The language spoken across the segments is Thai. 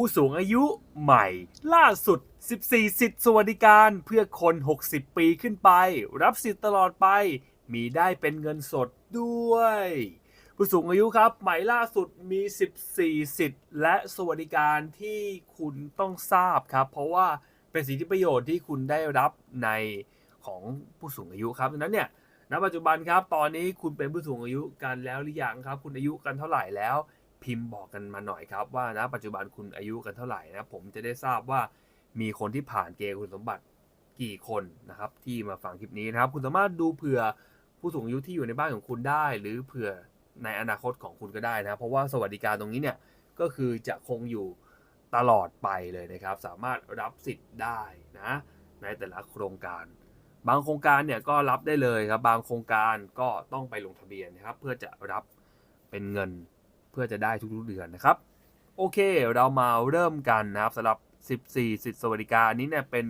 ผู้สูงอายุใหม่ ล่าสุด 14 สิทธิสวัสดิการเพื่อคน 60 ปีขึ้นไป รับสิทธิ์ตลอดไป มีได้เป็นเงินสดด้วย ผู้สูงอายุครับใหม่ล่าสุดมี 14 สิทธิ์และสวัสดิการที่คุณต้องทราบครับ เพราะว่าเป็นสิทธิประโยชน์ที่คุณได้รับในของผู้สูงอายุครับดังนั้นเนี่ยณปัจจุบันครับ ตอนนี้คุณเป็นผู้สูงอายุกันแล้วหรือยังครับ คุณอายุกันเท่าไหร่แล้ว พิมพ์บอกกันมาหน่อยครับว่าณปัจจุบันคุณอายุกันเท่าไหร่นะผมจะได้ทราบว่ามีคนที่ผ่านเกณฑ์คุณสมบัติกี่คนนะครับที่มาฟังคลิปนี้นะครับ คุณสามารถดูเผื่อผู้สูงอายุที่อยู่ในบ้านของคุณได้ หรือเผื่อในอนาคตของคุณก็ได้นะ เพราะว่าสวัสดิการตรงนี้เนี่ยก็คือจะคงอยู่ตลอดไปเลยนะครับ สามารถรับสิทธิ์ได้นะในแต่ละโครงการ บางโครงการเนี่ยก็รับได้เลยครับ บางโครงการก็ต้องไปลงทะเบียนนะครับ เพื่อจะรับเป็นเงิน เพื่อจะได้ทุกๆเดือนนะครับ โอเค เรามาเริ่มกันนะครับสำหรับ 14 สิทธิสวัสดิการอันนี้เนี่ยเป็น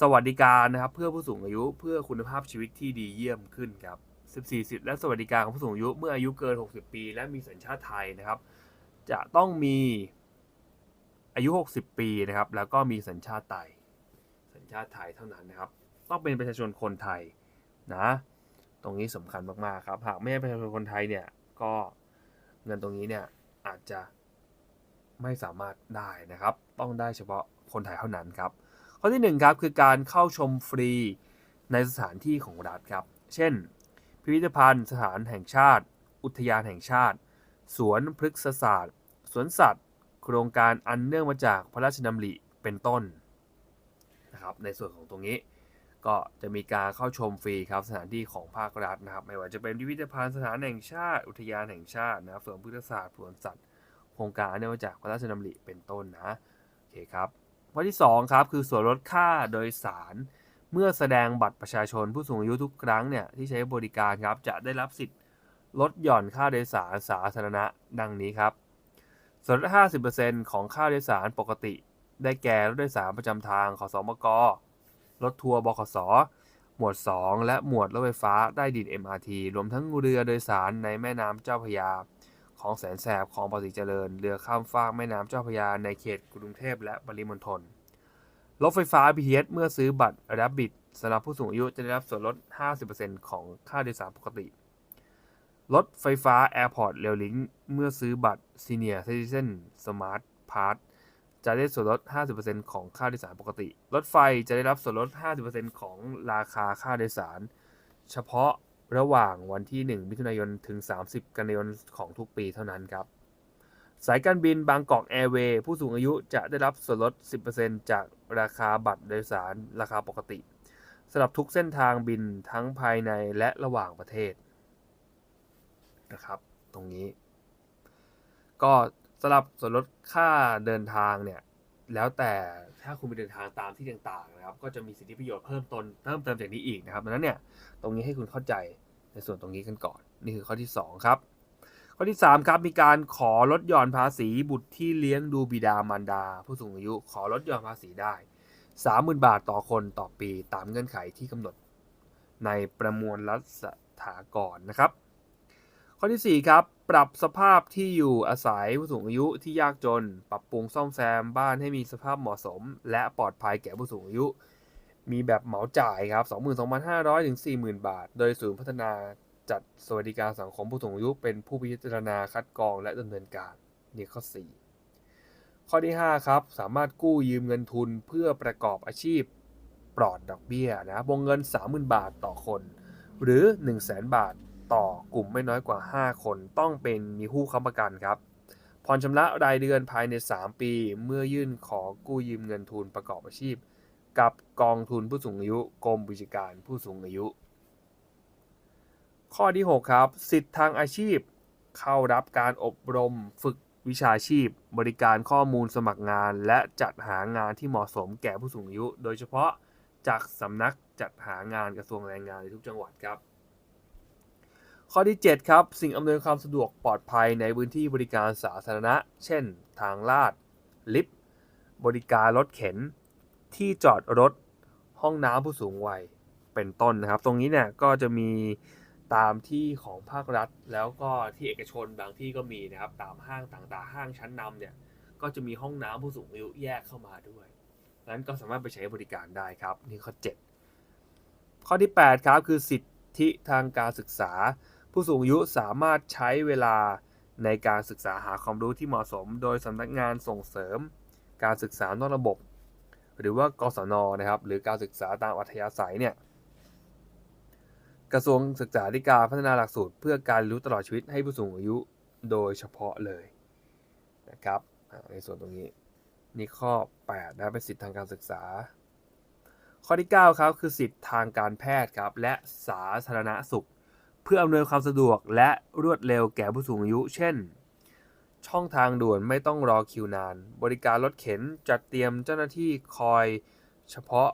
สวัสดิการนะครับเพื่อผู้สูงอายุเพื่อคุณภาพชีวิตที่ดีเยี่ยมขึ้นครับ 14 สิทธิและสวัสดิการของผู้สูงอายุเมื่ออายุเกิน 60 ปี และมีสัญชาติไทยนะครับ จะต้องมีอายุ 60 ปีนะครับ แล้วก็มีสัญชาติไทย สัญชาติไทยเท่านั้นนะครับ ต้องเป็นประชาชนคนไทยนะ ตรงนี้สำคัญมากๆครับ หากไม่ใช่ประชาชนคนไทยเนี่ยก็ งินตรงนี้เนี่ยอาจจะไม่สามารถได้นะครับ ต้องได้เฉพาะคนไทยเท่านั้นครับ ข้อที่หนึ่งครับคือการเข้าชมฟรีในสถานที่ของรัฐครับ เช่น พิพิธภัณฑ์สถานแห่งชาติ อุทยานแห่งชาติ สวนพฤกษศาสตร์ สวนสัตว์ โครงการอันเนื่องมาจากพระราชดำริเป็นต้นนะครับในส่วนของตรงนี้ ก็จะมีการเข้าชมฟรีครับสถานที่ของภาครัฐนะครับ ไม่ว่าจะเป็นพิพิธภัณฑ์สถานแห่งชาติ อุทยานแห่งชาตินะครับสวนพฤกษศาสตร์สวนสัตว์ โครงการอนเนื่องจากพระราชดำริเป็นต้นนะโอเคครับข้อที่สองครับคือส่วนลดค่าโดยสาร เมื่อแสดงบัตรประชาชนผู้สูงอายุทุกครั้งเนี่ยที่ใช้บริการครับจะได้รับสิทธิ์ลดหย่อนค่าโดยสารสาธารณะดังนี้ครับส่วนลด50%ของค่าโดยสารปกติ ได้แก่รถโดยสารประจำทางขอสมก รถทัวร์บขส หมวด 2 และหมวดรถไฟฟ้าใต้ดิน MRT รวมทั้งเรือโดยสารในแม่น้ำเจ้าพระยา ของแสนแสบของภาษีเจริญ เรือข้ามฟากแม่น้ำเจ้าพระยาในเขตกรุงเทพและปริมณฑล รถไฟฟ้า BTS เมื่อซื้อบัตร Rabbit สำหรับผู้สูงอายุจะได้รับส่วนลด 50%ของค่าโดยสารปกติ รถไฟฟ้า Airport Rail Link เมื่อซื้อบัตร Senior Citizen Smart Pass จะได้ส่วนลด 50%ของค่าโดยสารปกติ รถไฟจะได้รับส่วนลด 50%ของราคาค่าโดยสาร เฉพาะระหว่างวันที่ 1 มิถุนายน ถึง 30 กันยายนของทุกปีเท่านั้นครับ สายการบินบางกอกแอร์เวย์ผู้สูงอายุจะได้รับส่วนลด 10%จากราคาบัตรโดยสารราคาปกติสำหรับทุกเส้นทางบินทั้งภายในและระหว่างประเทศนะครับ ตรงนี้ ก็ สำหรับส่วนลดค่าเดินทางเนี่ย แล้วแต่ถ้าคุณไปเดินทางตามที่ต่างๆนะครับ ก็จะมีสิทธิประโยชน์เพิ่มตนเพิ่มเติมจากนี้อีกนะครับดังนั้นเนี่ยตรงนี้ให้คุณเข้าใจในส่วนตรงนี้กันก่อน นี่คือข้อที่ 2 ครับ ข้อที่ 3 ครับ มีการขอลดหย่อนภาษีบุตรที่เลี้ยงดูบิดามารดา ผู้สูงอายุขอลดหย่อนภาษีได้ 30,000 บาทต่อคนต่อปีตามเงื่อนไขที่กำหนดในประมวลรัฐถากรนะครับ ข้อที่ 4 ครับ ปรับสภาพที่อยู่อาศัยผู้สูงอายุที่ยากจน ปรับปรุงซ่อมแซมบ้านให้มีสภาพเหมาะสม และปลอดภัยแก่ผู้สูงอายุ มีแบบเหมาจ่ายครับ 22,500 ถึง 40,000 บาท โดยศูนย์พัฒนาจัดสวัสดิการสังคมผู้สูงอายุ เป็นผู้พิจารณาคัดกรองและดำเนินการนี่ข้อ 4 ข้อที่ 5 ครับ สามารถกู้ยืมเงินทุนเพื่อประกอบอาชีพปลอดดอกเบี้ยนะวงเงิน 30,000 บาทต่อคน หรือ 100,000บาท ต่อกลุ่มไม่น้อยกว่า 5 คนต้องเป็นมีผู้ค้ำประกันครับผ่อนชำระรายเดือนภายใน 3 ปี เมื่อยื่นขอกู้ยืมเงินทุนประกอบอาชีพ กับกองทุนผู้สูงอายุกรมวิชาการผู้สูงอายุ ข้อที่ 6 ครับ สิทธิทางอาชีพ เข้ารับการอบรมฝึกวิชาชีพ บริการข้อมูลสมัครงาน และจัดหางานที่เหมาะสมแก่ผู้สูงอายุ โดยเฉพาะจากสำนักจัดหางานกระทรวงแรงงานในทุกจังหวัดครับ ข้อที่ 7 ครับ สิ่งอำนวยความสะดวกปลอดภัยในพื้นที่บริการสาธารณะ เช่น ทางลาด ลิฟต์ บริการรถเข็น ที่จอดรถ ห้องน้ำผู้สูงวัย เป็นต้นนะครับ ตรงนี้เนี่ยก็จะมีตามที่ของภาครัฐ แล้วก็ที่เอกชนบางที่ก็มีนะครับ ตามห้างต่างๆ ห้างชั้นนำเนี่ย ก็จะมีห้องน้ำผู้สูงอายุแยกเข้ามาด้วย นั้นก็สามารถไปใช้บริการได้ครับ นี่ข้อ 7 ข้อที่ 8 ครับ คือสิทธิทางการศึกษา ผู้สูงอายุสามารถใช้เวลาในการศึกษาหาความรู้ที่เหมาะสม โดยสำนักงานส่งเสริม การศึกษานอกระบบ หรือว่ากศนนะครับ หรือการศึกษาตามอัธยาศัยเนี่ยกระทรวงศึกษาธิการพัฒนาหลักสูตร เพื่อการรู้ตลอดชีวิตให้ผู้สูงอายุโดยเฉพาะเลยนะครับในส่วนตรงนี้นี่ข้อ8นะเป็นสิทธิทางการศึกษา ข้อที่ 9 ครับ คือสิทธิทางการแพทย์ครับ และสาธารณสุข เพื่ออำนวยความสะดวกและรวดเร็วแก่ผู้สูงอายุ เช่น ช่องทางด่วนไม่ต้องรอคิวนาน บริการรถเข็นจัดเตรียมเจ้าหน้าที่คอยเฉพาะ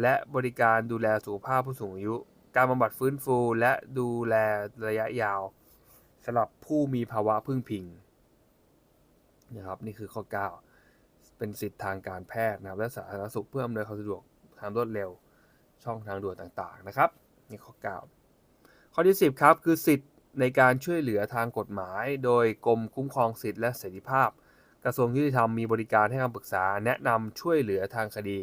และบริการดูแลสุขภาพผู้สูงอายุ การบำบัดฟื้นฟูและดูแลระยะยาวสำหรับผู้มีภาวะพึ่งพิงนะครับนี่คือข้อ 9 เป็นสิทธิทางการแพทย์นะครับและสาธารณสุขเพื่ออำนวยความสะดวกทางรวดเร็วช่องทางด่วนต่างๆนะครับนี่ข้อ 9 ข้อที่ 10 ครับ คือสิทธิ์ในการช่วยเหลือทางกฎหมาย โดยกรมคุ้มครองสิทธิและเสรีภาพ กระทรวงยุติธรรมมีบริการให้คำปรึกษาแนะนำช่วยเหลือทางคดี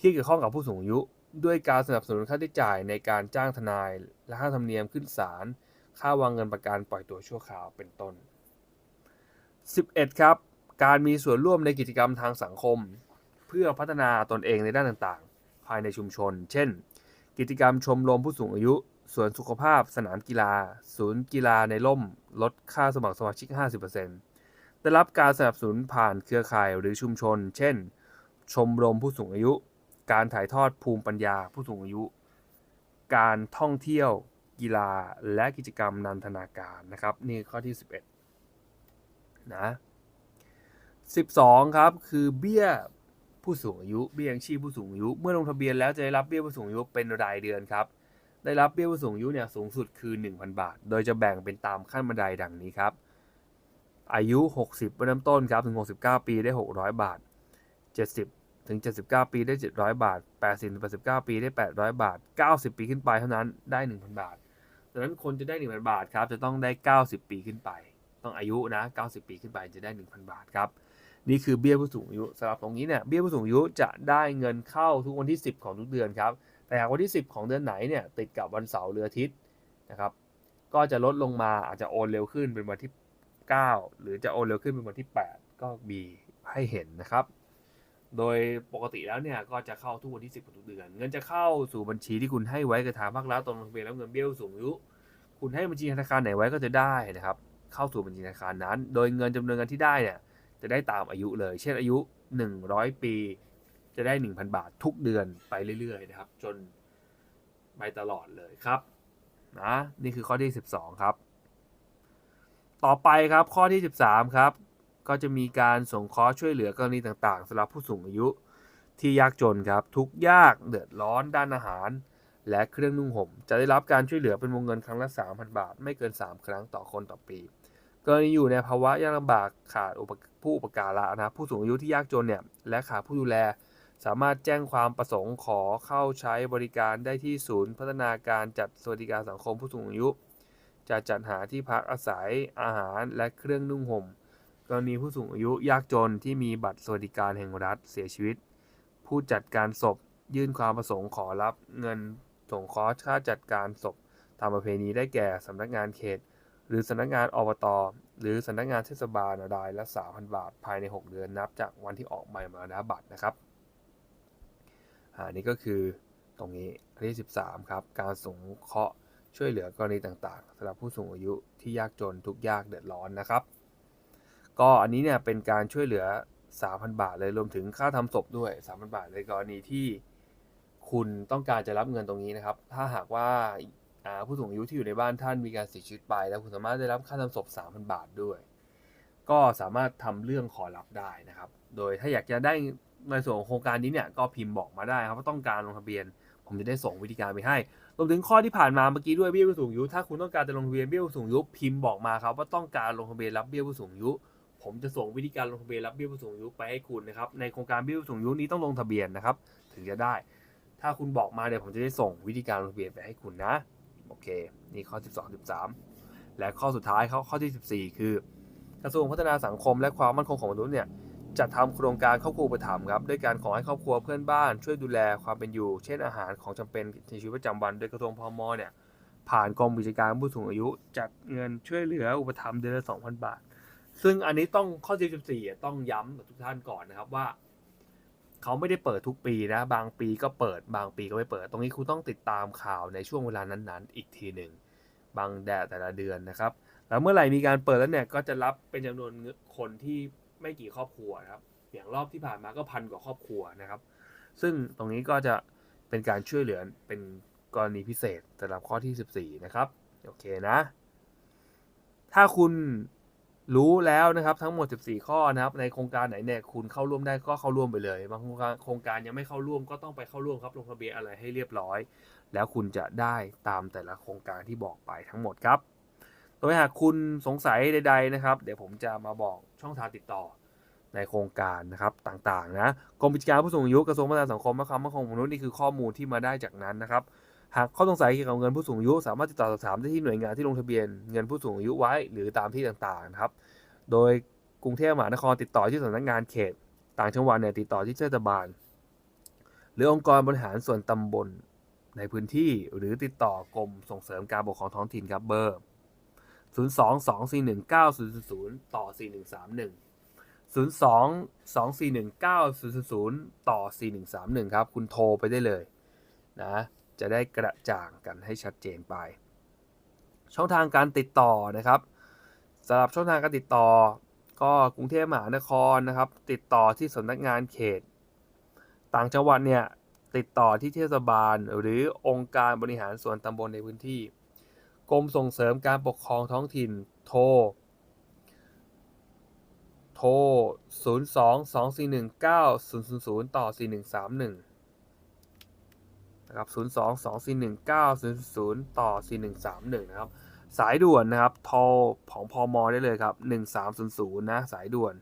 ที่เกี่ยวข้องกับผู้สูงอายุ ด้วยการสนับสนุนค่าใช้จ่ายในการจ้างทนายและค่าธรรมเนียมขึ้นศาลค่าวางเงินประกันปล่อยตัวชั่วคราวเป็นต้น 11 ครับ การมีส่วนร่วมในกิจกรรมทางสังคม เพื่อพัฒนาตนเองในด้านต่างๆ ภายในชุมชน เช่น กิจกรรมชมรมผู้สูงอายุ สวนสุขภาพสนามกีฬา ศูนย์กีฬาในร่ม ลดค่าสมัครสมาชิก 50%ได้รับการสนับสนุนผ่านเครือข่ายหรือชุมชน เช่น ชมรมผู้สูงอายุ การถ่ายทอดภูมิปัญญาผู้สูงอายุ การท่องเที่ยว กีฬาและกิจกรรมนันทนาการนะครับ นี่ข้อที่ 11 นะ 12 ครับ คือเบี้ยผู้สูงอายุ เบี้ยยังชีพผู้สูงอายุ เมื่อลงทะเบียนแล้วจะได้รับเบี้ยผู้สูงอายุเป็นรายเดือนครับ ได้รับเบี้ยผู้สูงอายุเนี่ยสูงสุดคือ 1,000 บาท โดยจะแบ่งเป็นตามขั้นบันไดดังนี้ครับ อายุ 60เริ่มต้นครับถึง 69 ปีได้ 600 บาท 70 ถึง 79 ปีได้ 700 บาท 80ถึง89 ปีได้ 800 บาท 90 ปีขึ้นไปเท่านั้นได้ 1,000 บาทดังนั้นคนจะได้ 1,000 บาทครับจะต้องได้ 90 ปีขึ้นไป ต้องอายุนะ 90 ปีขึ้นไปจะได้ 1,000 บาทครับนี่คือเบี้ยผู้สูงอายุสำหรับตรงนี้เนี่ยเบี้ยผู้สูงอายุจะได้เงินเข้าทุกวันที่ 10 ของทุกเดือนครับ แต่วันที่ 10 ของเดือนไหนเนี่ยติดกับวันเสาร์หรืออาทิตย์นะครับ ก็จะลดลงมาอาจจะโอนเร็วขึ้นเป็นวันที่ 9 หรือจะโอนเร็วขึ้นเป็นวันที่ 8 ก็มีให้เห็นนะครับ โดยปกติแล้วเนี่ยก็จะเข้าทุกวันที่ 10ของทุกเดือน เงินจะเข้าสู่บัญชีที่คุณให้ไว้กับทางภาครัฐตรงลงทะเบียนแล้วเงินเบี้ยผู้สูงอายุคุณให้บัญชีธนาคารไหนไว้ก็จะได้นะครับ เข้าสู่บัญชีธนาคารนั้น โดยเงินจำนวนเงินที่ได้เนี่ยจะได้ตามอายุเลย เช่นอายุ 100 ปี จะได้ 1,000 บาททุกเดือนไปเรื่อยๆนะครับ จนไปตลอดเลยครับนะนี่คือข้อที่ 12 ครับ ต่อไปครับข้อที่ 13 ครับ ก็จะมีการสงเคราะห์ช่วยเหลือกรณีต่างๆสำหรับผู้สูงอายุที่ยากจนครับ ทุกยากเดือดร้อนด้านอาหาร และเครื่องนุ่งห่ม จะได้รับการช่วยเหลือเป็นวงเงินครั้งละ 3,000 บาท ไม่เกิน 3 ครั้งต่อคนต่อปีกรณีอยู่ในภาวะยากลำบากขาดผู้อุปการะนะผู้สูงอายุที่ยากจนเนี่ยและขาดผู้ดูแล สามารถแจ้งความประสงค์ขอเข้าใช้บริการได้ที่ศูนย์พัฒนาการจัดสวัสดิการสังคมผู้สูงอายุ จะจัดหาที่พักอาศัยอาหารและเครื่องนุ่งห่ม กรณีผู้สูงอายุยากจนที่มีบัตรสวัสดิการแห่งรัฐเสียชีวิต ผู้จัดการศพยื่นความประสงค์ขอรับเงินสงเคราะห์ค่าจัดการศพตามประเพณีได้แก่สำนักงานเขต หรือสำนักงานอบตหรือสำนักงานเทศบาลรายละ3,000 บาท ภายใน 6 เดือนนับจากวันที่ออกใบมรณบัตรนะครับ อ่านี่ก็คือตรงนี้อันที่ 13 ครับ การสงเคราะห์ช่วยเหลือกรณีต่างๆสำหรับผู้สูงอายุที่ยากจนทุกยากเดือดร้อนนะครับ ก็อันนี้เนี่ยเป็นการช่วยเหลือ 3,000 บาทเลยรวมถึงค่าทำศพด้วย 3,000 บาทในกรณีที่คุณต้องการจะรับเงินตรงนี้นะครับ ถ้าหากว่าผู้สูงอายุที่อยู่ในบ้านท่านมีการเสียชีวิตไป แล้วคุณสามารถได้รับค่าทำศพ 3,000 บาทด้วย ก็สามารถทำเรื่องขอรับได้นะครับ โดยถ้าอยากจะได้ ในส่วนของโครงการนี้เนี่ยก็พิมพ์บอกมาได้ครับว่าต้องการลงทะเบียน ผมจะได้ส่งวิธีการไปให้รวมถึงข้อที่ผ่านมาเมื่อกี้ด้วยเบี้ยผู้สูงอายุถ้าคุณต้องการจะลงทะเบียนเบี้ยผู้สูงอายุพิมพ์บอกมาครับว่าต้องการลงทะเบียนรับเบี้ยผู้สูงอายุ ผมจะส่งวิธีการลงทะเบียนรับเบี้ยผู้สูงอายุไปให้คุณนะครับในโครงการเบี้ยผู้สูงอายุนี้ต้องลงทะเบียนนะครับถึงจะได้ ถ้าคุณบอกมาเดี๋ยวผมจะได้ส่งวิธีการลงทะเบียนไปให้คุณนะโอเคนี่ข้อ 12 13 และข้อสุดท้ายเข้อข้อที่ 14 คือกระทรวงพัฒนาสังคมและความมั่นคงของมนุษย์เนี่ย จัดทำโครงการครอบครัวอุปถัมภ์ครับด้วยการขอให้ครอบครัวเพื่อนบ้านช่วยดูแลความเป็นอยู่ เช่นอาหารของจำเป็นในชีวิตประจำวัน โดยกระทรวงพมเนี่ยผ่านกรมกิจการผู้สูงอายุ จัดเงินช่วยเหลืออุปถัมภ์เดือนละ2,000บาท ซึ่งอันนี้ต้องข้อ14อะต้องย้ำกับทุกท่านก่อนนะครับว่า เขาไม่ได้เปิดทุกปีนะ บางปีก็เปิดบางปีก็ไม่เปิด ตรงนี้คุณต้องติดตามข่าวในช่วงเวลานั้นๆ อีกทีหนึ่งบางแดดแต่ละเดือนนะครับแล้วเมื่อไหร่มีการเปิดแล้วเนี่ยก็จะรับเป็นจำนวนคนที่ ไม่กี่ครอบครัวนะครับ อย่างรอบที่ผ่านมาก็พันกว่าครอบครัวนะครับ ซึ่งตรงนี้ก็จะเป็นการช่วยเหลือเป็นกรณีพิเศษสำหรับข้อที่ 14 นะครับ โอเคนะ ถ้าคุณรู้แล้วนะครับทั้งหมด 14 ข้อนะครับ ในโครงการไหนเนี่ยคุณเข้าร่วมได้ก็เข้าร่วมไปเลยบางโครงการโครงการยังไม่เข้าร่วมก็ต้องไปเข้าร่วมครับลงทะเบียนอะไรให้เรียบร้อย แล้วคุณจะได้ตามแต่ละโครงการที่บอกไปทั้งหมดครับโดยหากคุณสงสัยใด ๆนะครับ เดี๋ยวผมจะมาบอก ช่องทางติดต่อในโครงการนะครับต่างๆนะกรมกิจการผู้สูงอายุกระทรวงพัฒนาสังคมและความมั่นคงของมนุษย์นี่คือข้อมูลที่มาได้จากนั้นนะครับหากข้อสงสัยเกี่ยวกับเงินผู้สูงอายุ สามารถติดต่อสอบถามได้ที่หน่วยงานที่ลงทะเบียนเงินผู้สูงอายุไว้ หรือตามที่ต่างๆนะครับ โดยกรุงเทพมหานครติดต่อที่สำนักงานเขต ต่างจังหวัดเนี่ยติดต่อที่เทศบาล หรือองค์กรบริหารส่วนตำบลในพื้นที่ หรือติดต่อกรมส่งเสริมการปกครองท้องถิ่นครับเบอร์ 0 2 2 4 1 9 0 0 0 ต่อ 4131 02 241 9000 ต่อ 4131 ครับ คุณโทรไปได้เลยนะ จะได้กระจ่างกันให้ชัดเจนไป ช่องทางการติดต่อนะครับสำหรับช่องทางการติดต่อ ก็กรุงเทพมหานครนะครับ ติดต่อที่สำนักงานเขต ต่างจังหวัดเนี่ยติดต่อที่เทศบาลหรือองค์การบริหารส่วนตำบลในพื้นที่ กรมส่งเสริมการปกครองท้องถิ่น โทร โทร 0 2 2 4 1 9 0 0 0 ต่อ 4131 นะครับ 0 2 2 4 1 9 0 0 0 ต่อ 4131 นะครับ สายด่วนนะครับ โทรของพอมอได้เลยครับ 1300 นะ สายด่วน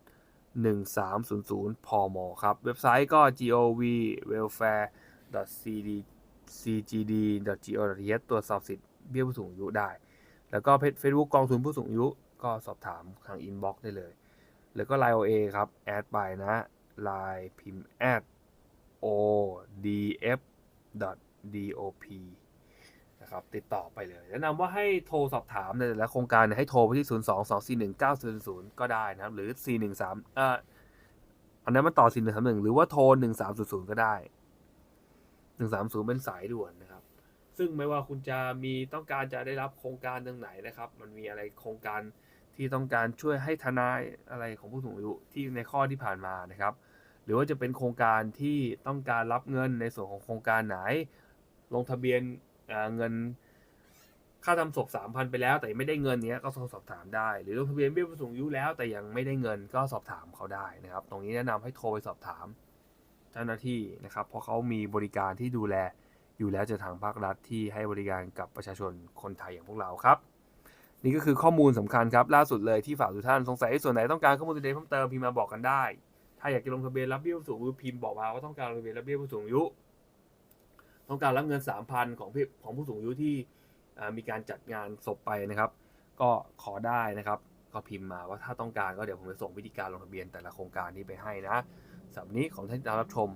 1300 พอมอครับ เว็บไซต์ก็ gov welfare cd cgd go th ตรวจสอบสิทธิ เบี้ยผู้สูงอายุได้ แล้วก็เพจ Facebook กองทุนผู้สูงอายุก็สอบถามทางอินบ็อกซ์ได้เลย แล้วก็ Line OA ครับ แอดไปนะ Line พิมพ์ at odf dop นะครับติดต่อไปเลย แนะนำว่าให้โทรสอบถามในแต่ละโครงการเนี่ยให้โทรไปที่ 0 2 2 4 1 9 0 0 ก็ได้นะครับ หรือ 413 เอ่ออันนั้นมันต่อ 4131 หรือว่าโทร 1300 ก็ได้ 130 เป็นสายด่วนนะครับ ซึ่งไม่ว่าคุณจะมีต้องการจะได้รับโครงการตรงไหนนะครับ มันมีอะไรโครงการที่ต้องการช่วยให้ทนายอะไรของผู้สูงอายุที่ในข้อที่ผ่านมานะครับ หรือว่าจะเป็นโครงการที่ต้องการรับเงินในส่วนของโครงการไหน ลงทะเบียนเเงินค่าทำศพสามพันไปแล้วแต่ไม่ได้เงินเนี้ยก็สอบถามได้ หรือลงทะเบียนเบี้ยผู้สูงอายุแล้วแต่ยังไม่ได้เงินก็สอบถามเขาได้นะครับ ตรงนี้แนะนำให้โทรไปสอบถามเจ้าหน้าที่นะครับ เพราะเขามีบริการที่ดูแล อยู่แล้วจากทางภาครัฐที่ให้บริการกับประชาชนคนไทยอย่างพวกเราครับ นี่ก็คือข้อมูลสำคัญครับ ล่าสุดเลยที่ฝากทุกท่านสงสัยส่วนไหนต้องการข้อมูลตัวเองเพิ่มเติมพิมพ์มาบอกกันได้ ถ้าอยากจะลงทะเบียนรับเบี้ยผู้สูงอายุพิมพ์บอกมาว่าต้องการลงทะเบียนรับเบี้ยผู้สูงอายุต้องการรับเงิน 3,000 ของพี่ของผู้สูงอายุที่มีการจัดงานศพไปนะครับ ก็ขอได้นะครับ ก็พิมพ์มาว่าถ้าต้องการก็เดี๋ยวผมจะส่งวิธีการลงทะเบียนแต่ละโครงการนี้ไปให้นะสำหรับวันนี้ของท่านที่รับชม